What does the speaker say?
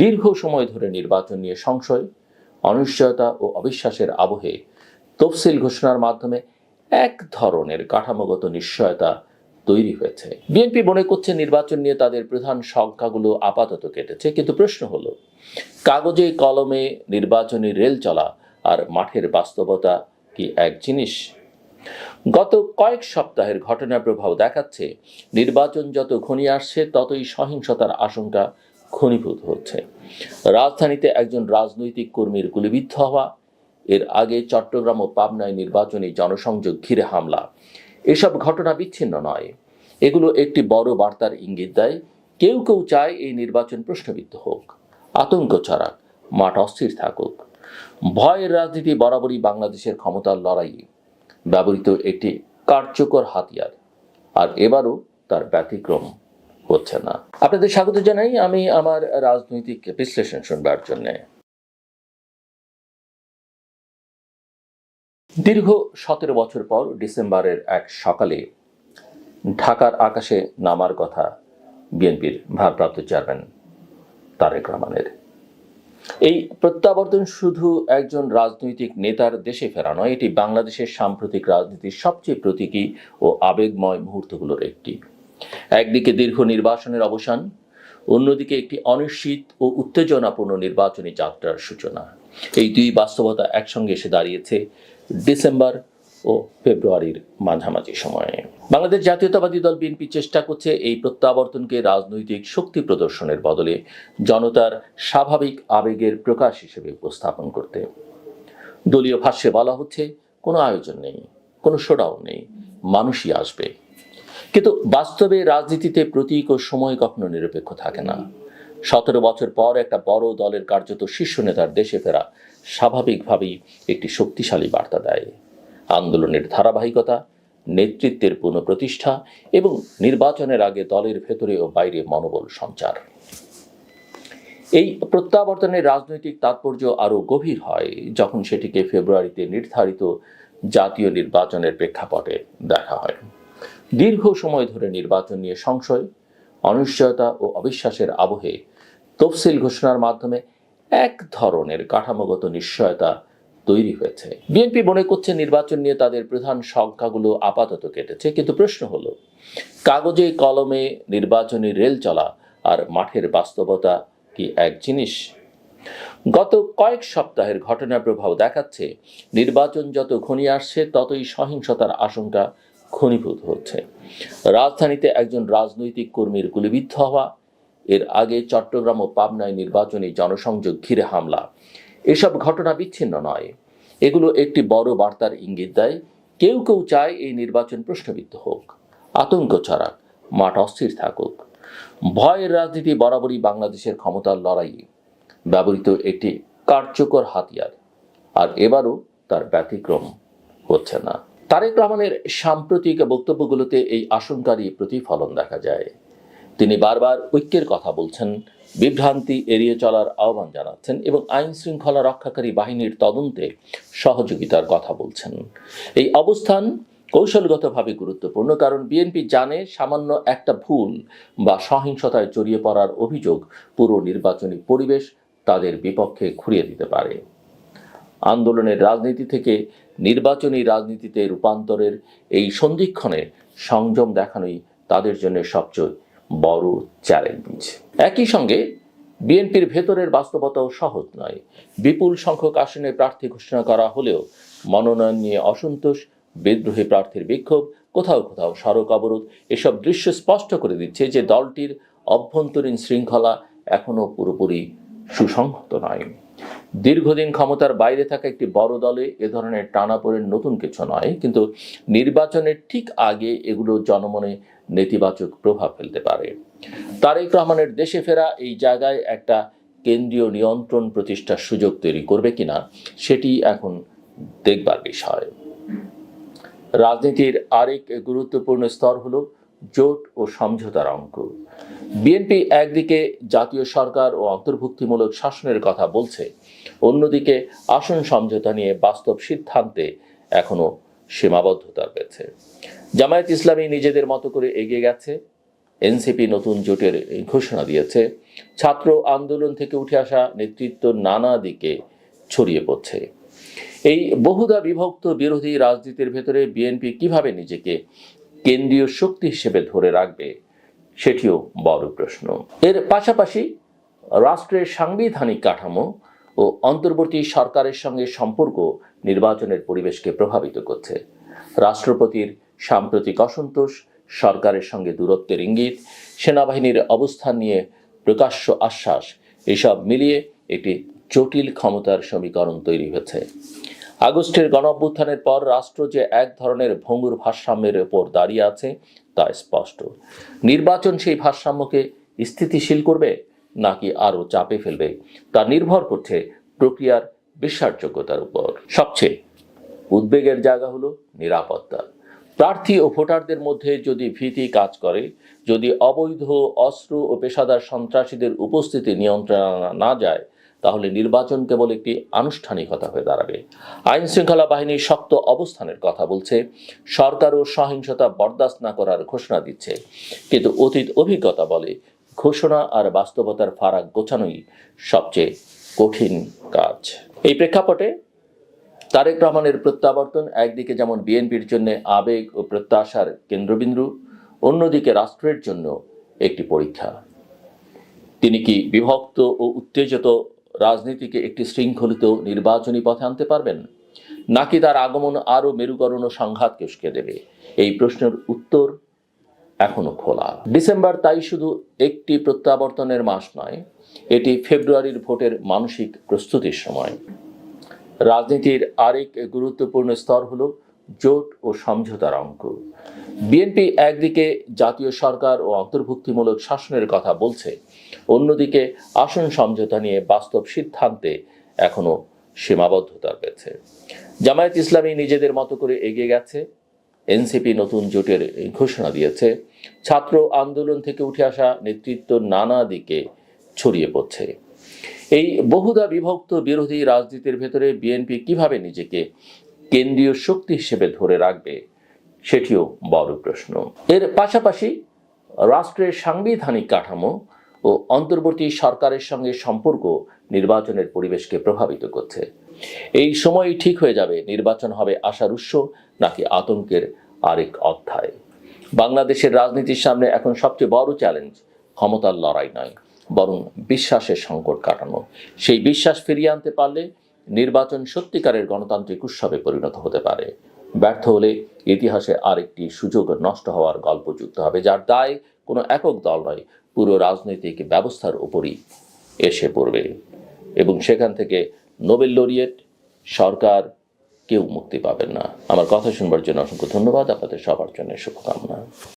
দীর্ঘ সময় ধরে নির্বাচন নিয়ে সংশয়, অনিশ্চয়তা ও অবিশ্বাসের আবহে তফসিল ঘোষণার মাধ্যমে এক ধরনের কাঠামোগত নিশ্চয়তা তৈরি হয়েছে। বিএনপি মনে করছে নির্বাচন নিয়ে তাদের প্রধান সংখ্যাগুলো আপাতত কেটেছে, কিন্তু প্রশ্ন হলো, কাগজে, কলমে নির্বাচনী রেল চলা আর মাঠের বাস্তবতা কি এক জিনিস? গত কয়েক সপ্তাহের ঘটনার প্রভাব দেখাচ্ছে, নির্বাচন যত ঘনিয়ে আসছে ততই সহিংসতার আশঙ্কা ঘনীভূত হচ্ছে। রাজধানীতে একজন রাজনৈতিক কর্মীর গুলিবিদ্ধ হওয়া, এর আগে চট্টগ্রাম ও পাবনায় নির্বাচনী জনসংযোগ ঘিরে হামলা। এসব ঘটনা বিচ্ছিন্ন নয়। এগুলো একটি বড় বার্তার ইঙ্গিত দেয়, কেউ কেউ চায় এই নির্বাচন প্রশ্নবিদ্ধ হোক। আতঙ্ক ছড়াক, মাঠ অস্থির থাকুক। ভয়ের রাজনীতি বরাবরই বাংলাদেশের ক্ষমতার লড়াই। ব্যবহৃত একটি কার্যকর হাতিয়ার। আর এবারও তার ব্যতিক্রম হচ্ছে না। আপনাদের স্বাগত জানাই আমি আমার রাজনৈতিক বিশ্লেষণ শুনবার জন্য। দীর্ঘ সতেরো বছর পর ডিসেম্বরের এক সকালে ঢাকার আকাশে নামার কথা বিএনপির ভারপ্রাপ্ত চেয়ারম্যান তারেক রহমানের। এই প্রত্যাবর্তন শুধু একজন রাজনৈতিক নেতার দেশে ফেরা নয়, এটি বাংলাদেশের সাম্প্রতিক রাজনীতির সবচেয়ে প্রতীকী ও আবেগময় মুহূর্তগুলোর একটি। একদিকে দীর্ঘ নির্বাসনের অবসান, অন্যদিকে একটি অনিশ্চিত ও উত্তেজনাপূর্ণ নির্বাচনী যাত্রার সূচনা। এই দুই বাস্তবতা একসঙ্গে এসে দাঁড়িয়েছে ডিসেম্বর ও ফেব্রুয়ারির মাঝামাঝি সময়ে। বাংলাদেশ জাতীয়তাবাদী দল বিএনপি চেষ্টা করছে এই প্রত্যাবর্তনকে রাজনৈতিক শক্তি প্রদর্শনের বদলে জনতার স্বাভাবিক আবেগের প্রকাশ হিসেবে উপস্থাপন করতে। দলীয় ভাষ্যে বলা হচ্ছে, কোনো আয়োজন নেই, কোনো শোডাউন নেই, মানুষই আসবে। কিন্তু বাস্তবে রাজনীতিতে প্রতীক ও সময় কখনো নিরপেক্ষ থাকে না। সতেরো বছর পর একটা বড় দলের কার্যত শীর্ষ নেতার দেশে ফেরা স্বাভাবিকভাবেই একটি শক্তিশালী বার্তা দেয়। আন্দোলনের ধারাবাহিকতা, নেতৃত্বের পুনঃপ্রতিষ্ঠা এবং নির্বাচনের আগে দলের ভেতরে ও বাইরে মনোবল সঞ্চার। এই প্রত্যাবর্তনের রাজনৈতিক তাৎপর্য আরও গভীর হয় যখন সেটিকে ফেব্রুয়ারিতে নির্ধারিত জাতীয় নির্বাচনের প্রেক্ষাপটে দেখা হয়। দীর্ঘ সময় ধরে নির্বাচন নিয়ে সংশয়, অনিশ্চয়তা ও অবিশ্বাসের আবহে তফসিল ঘোষণার মাধ্যমে এক ধরনের কাঠামোগত নিশ্চয়তা তৈরি হয়েছে। বিএনপি মনে করছে নির্বাচন নিয়ে তাদের প্রধান সংখ্যাগুলো আপাতত কেটেছে, কিন্তু প্রশ্ন হলো, কাগজে, কলমে নির্বাচনী রেল চলা আর মাঠের বাস্তবতা কি এক জিনিস? গত কয়েক সপ্তাহের ঘটনার প্রভাব দেখাচ্ছে, নির্বাচন যত ঘনিয়ে আসছে ততই সহিংসতার আশঙ্কা ঘনীভূত হচ্ছে। রাজধানীতে একজন রাজনৈতিক কর্মীর গুলিবিদ্ধ হওয়া, এর আগে চট্টগ্রাম ও পাবনায় নির্বাচনী জনসংযোগ ঘিরে হামলা। এসব ঘটনা বিচ্ছিন্ন নয়। এগুলো একটি বড় বার্তার ইঙ্গিত দেয়, কেউ কেউ চায় এই নির্বাচন প্রশ্নবিদ্ধ হোক। আতঙ্ক ছড়াক, মাঠ অস্থির থাকুক। ভয়ের রাজনীতি বরাবরই বাংলাদেশের ক্ষমতার লড়াই। ব্যবহৃত একটি কার্যকর হাতিয়ার। আর এবারও তার ব্যতিক্রম হচ্ছে না। তারেক রহমানের সাম্প্রতিক বক্তব্যগুলোতে এই আশঙ্কারই প্রতিফলন দেখা যায়। তিনি বারবার ঐক্যের কথা বলছেন, বিভ্রান্তি এড়িয়ে চলার আহ্বান জানাচ্ছেন এবং আইন শৃঙ্খলা রক্ষাকারী বাহিনীর তদন্তে সহযোগিতার কথা বলছেন। এই অবস্থান কৌশলগতভাবে গুরুত্বপূর্ণ কারণ বিএনপি জানে সামান্য একটা ভুল বা সহিংসতায় জড়িয়ে পড়ার অভিযোগ পুরো নির্বাচনী পরিবেশ তাদের বিপক্ষে ঘুরিয়ে দিতে পারে। আন্দোলনের রাজনীতি থেকে নির্বাচনী রাজনীতিতে রূপান্তরের এই সন্ধিক্ষণে সংযম দেখানোই তাদের জন্য সবচেয়ে বড় চ্যালেঞ্জ। একই সঙ্গে বিএনপির ভেতরের বাস্তবতাও সহজ নয়। বিপুল সংখ্যক আসনে প্রার্থী ঘোষণা করা হলেও মনোনয়ন নিয়ে অসন্তোষ, বিদ্রোহী প্রার্থীর বিক্ষোভ, কোথাও কোথাও সড়ক অবরোধ, এসব দৃশ্য স্পষ্ট করে দিচ্ছে যে দলটির অভ্যন্তরীণ শৃঙ্খলা এখনও পুরোপুরি সুসংহত নয়। দীর্ঘদিন ক্ষমতার বাইরে থাকা একটি বড় দলে এ ধরনের টানাপোড়েন নতুন কিছু নয়, কিন্তু নির্বাচনের ঠিক আগে এগুলো জনমনে নেতিবাচক প্রভাব ফেলতে পারে। তারেক রহমানের দেশে ফেরা এই জায়গায় একটা কেন্দ্রীয় নিয়ন্ত্রণ প্রতিষ্ঠার সুযোগ তৈরি করবে কিনা, সেটি এখন দেখবার বিষয়। রাজনীতির আরেক গুরুত্বপূর্ণ স্তর হলো জোট ও সমঝোতার অঙ্ক। বিএনপি একদিকে জাতীয় সরকার ও অন্তর্ভুক্তিমূলক শাসনের কথা বলছে, অন্যদিকে আসন সমঝোতা নিয়ে বাস্তব সিদ্ধান্তে এখনও সীমাবদ্ধতা রয়েছে জামায়াত ইসলামী নিজেদের মতো করে এগিয়ে গেছে। এনসিপি নতুন জোটের ঘোষণা দিয়েছে। ছাত্র আন্দোলন থেকে উঠে আসা নেতৃত্ব নানা দিকে ছড়িয়ে পড়ছে। এই বহুদা বিভক্ত বিরোধী রাজনীতির ভেতরে বিএনপি কীভাবে নিজেকে কেন্দ্রীয় শক্তি হিসেবে ধরে রাখবে সেটিও বড় প্রশ্ন। এর পাশাপাশি রাষ্ট্রের সাংবিধানিক কাঠামো ও অন্তর্বর্তী সরকারের সঙ্গে সম্পর্ক নির্বাচনের পরিবেশকে প্রভাবিত করছে। রাষ্ট্রপতির সাম্প্রতিক অসন্তোষ, সরকারের সঙ্গে দূরত্বের ইঙ্গিত, সেনাবাহিনীর অবস্থান নিয়ে প্রকাশ্য আশ্বাস, এসব মিলিয়ে একটি জটিল ক্ষমতার সমীকরণ তৈরি হয়েছে। আগস্টের গণঅভ্যুত্থানের পর রাষ্ট্র যে এক ধরনের ভঙ্গুর ভারসাম্যের ওপর দাঁড়িয়ে আছে, তা স্পষ্ট। নির্বাচন সেই ভারসাম্যকে স্থিতিশীল করবে নাকি আরও চাপে ফেলবে, তা নির্ভর করছে প্রক্রিয়ার বিশ্বাসযোগ্যতার উপর। সবচেয়ে উদ্বেগের জায়গা হলো নিরাপত্তা। প্রার্থী ও ভোটারদের মধ্যে যদি ভীতি কাজ করে, যদি অবৈধ, অস্ত্র ও পেশাদার সন্ত্রাসীদের উপস্থিতি নিয়ন্ত্রণ না যায় তাহলে নির্বাচন কেবল একটি আনুষ্ঠানিকতা হয়ে দাঁড়াবে। আইন শৃঙ্খলা বাহিনীর শক্ত অবস্থানের কথা বলছে। সরকারও সহিংসতা বরদাস্ত না করার ঘোষণা দিচ্ছে। কিন্তু অতীত অভিজ্ঞতা বলে ঘোষণা আর বাস্তবতার ফারাক গোছানোই সবচেয়ে কঠিন কাজ। এই প্রেক্ষাপটে তারেক রহমানের প্রত্যাবর্তন একদিকে যেমন বিএনপির জন্য আবেগ ও প্রত্যাশার কেন্দ্রবিন্দু, অন্যদিকে রাষ্ট্রের জন্য একটি পরীক্ষা। তিনি কি বিভক্ত ও উত্তেজিত রাজনীতিকে একটি শৃঙ্খলিত নির্বাচনী পথে আনতে পারবেন? নাকি তার আগমন আরও মেরুকরণ ও সংঘাতকে উস্কে দেবে? এই প্রশ্নের উত্তর এখনও খোলা। ডিসেম্বর তাই শুধু একটি প্রত্যাবর্তনের মাস নয়, এটি ফেব্রুয়ারির ভোটের মানসিক প্রস্তুতির সময়। রাজনীতির আরেক গুরুত্বপূর্ণ স্তর হল জোট ও সমঝোতার অঙ্ক। বিএনপি একদিকে জাতীয় সরকার ও অন্তর্ভুক্তিমূলক শাসনের কথা বলছে অন্যদিকে আসন সমঝোতা নিয়ে বাস্তব সিদ্ধান্তে এখনও সীমাবদ্ধতা রয়েছে জামায়াত ইসলামী নিজেদের মতো করে এগিয়ে গেছে। এনসিপি নতুন জোটের ঘোষণা দিয়েছে। ছাত্র আন্দোলন থেকে উঠে আসা নেতৃত্ব নানা দিকে ছড়িয়ে পড়ছে। এই বহুদা বিভক্ত বিরোধী রাজনীতির ভেতরে বিএনপি কীভাবে নিজেকে কেন্দ্রীয় শক্তি হিসেবে ধরে রাখবে, সেটিও বড় প্রশ্ন। এর পাশাপাশি রাষ্ট্রের সাংবিধানিক কাঠামো ও অন্তর্বর্তী সরকারের সঙ্গে সম্পর্ক নির্বাচনের পরিবেশকে প্রভাবিত করছে। এই সময়ই ঠিক হয়ে যাবে, নির্বাচন হবে আশার উৎস নাকি আতঙ্কের আরেক অধ্যায়। বাংলাদেশের রাজনীতির সামনে এখন সবচেয়ে বড় চ্যালেঞ্জ ক্ষমতার লড়াই নয়, বরং বিশ্বাসের সংকট কাটানো। সেই বিশ্বাস ফিরিয়ে আনতে পারলে নির্বাচন সত্যিকারের গণতান্ত্রিক উৎসবে পরিণত হতে পারে। ব্যর্থ হলে ইতিহাসে আরেকটি সুযোগ নষ্ট হওয়ার গল্প যুক্ত হবে, যার দায় কোনো একক দল নয় পুরো রাজনৈতিক ব্যবস্থার উপরই এসে পড়বে এবং সেখান থেকে নোবেল লরিয়েট, সরকার কেউ মুক্তি পাবেন না। আমার কথা শুনবার জন্য অসংখ্য ধন্যবাদ। আপনাদের সবার জন্য শুভকামনা।